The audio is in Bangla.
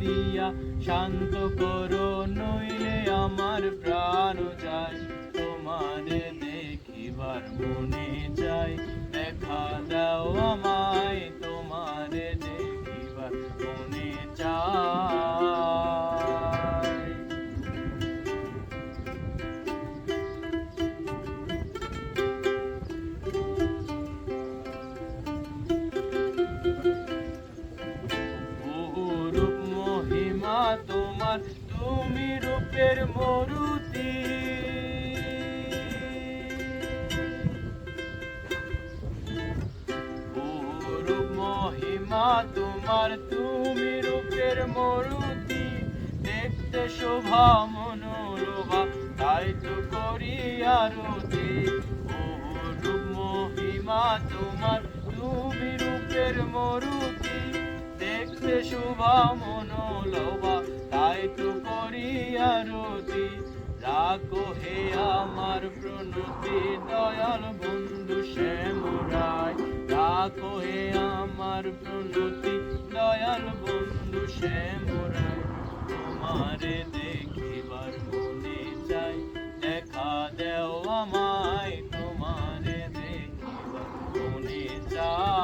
দিয়া শান্ত করো নইলে আমার প্রাণ যায় তোমার দেখিবার মনে চাই। তোমার তুমি রূপের মরুতি। মহিমা তোমার, তুমি রূপের মরুতি। দেখতে শোভা, মনোলোভা, তাই তো করি আরতি। মহিমা তোমার, তুমি রূপের মরুতি। দেখতে শোভা, মনোলোভা করিয়া রতি। রাখো হে আমার প্রণতি, দয়াল বন্ধু শ্যামরায়। রাখো হে আমার প্রণতি, দয়াল বন্ধু শ্যামরায়। তোমারে দেখিবার মনে চাই, দেখা দেও আমায়। তোমারে দেখিবার মনে চাই।